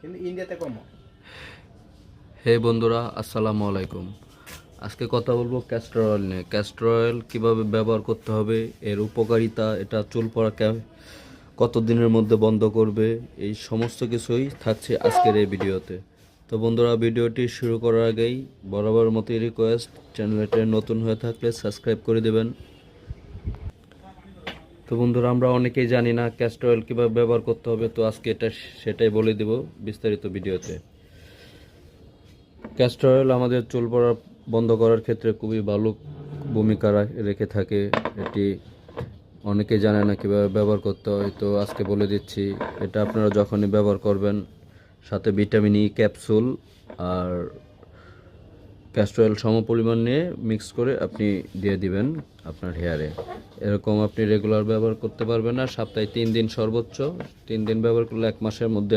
কিন্তু ইন্ডিয়াতে কম। হে বন্ধুরা, আসসালামু আলাইকুম। আজকে কথা বলব ক্যাস্টর অয়েল নিয়ে। ক্যাস্টর অয়েল কীভাবে ব্যবহার করতে হবে, এর উপকারিতা, এটা চুল পড়া কত দিনের মধ্যে বন্ধ করবে, এই সমস্ত কিছুই থাকছে আজকের এই ভিডিওতে। তো বন্ধুরা, ভিডিওটি শুরু করার আগেই বরাবর মতোই রিকোয়েস্ট চ্যানেলটি নতুন হয়ে থাকলে সাবস্ক্রাইব করে দেবেন। তো বন্ধুরা, আমরা অনেকেই জানি না ক্যাস্টর অয়েল কীভাবে ব্যবহার করতে হবে, তো আজকে এটা সেটাই বলে দেব বিস্তারিত ভিডিওতে। ক্যাস্টর অয়েল আমাদের চুল পড়া বন্ধ করার ক্ষেত্রে খুবই ভালো ভূমিকা রেখে থাকে। এটি অনেকে জানে না কীভাবে ব্যবহার করতে হয়, তো আজকে বলে দিচ্ছি, এটা আপনারা যখনই ব্যবহার করবেন, সাথে ভিটামিন ই ক্যাপসুল আর ক্যাস্টর অয়েল সম পরিমাণ নিয়ে মিক্স করে আপনি দিয়ে দিবেন আপনার হেয়ারে এরকম আপনি রেগুলার ব্যবহার করতে পারবেন না, সপ্তাহে তিন দিন সর্বোচ্চ। তিন দিন ব্যবহার করলে এক মাসের মধ্যে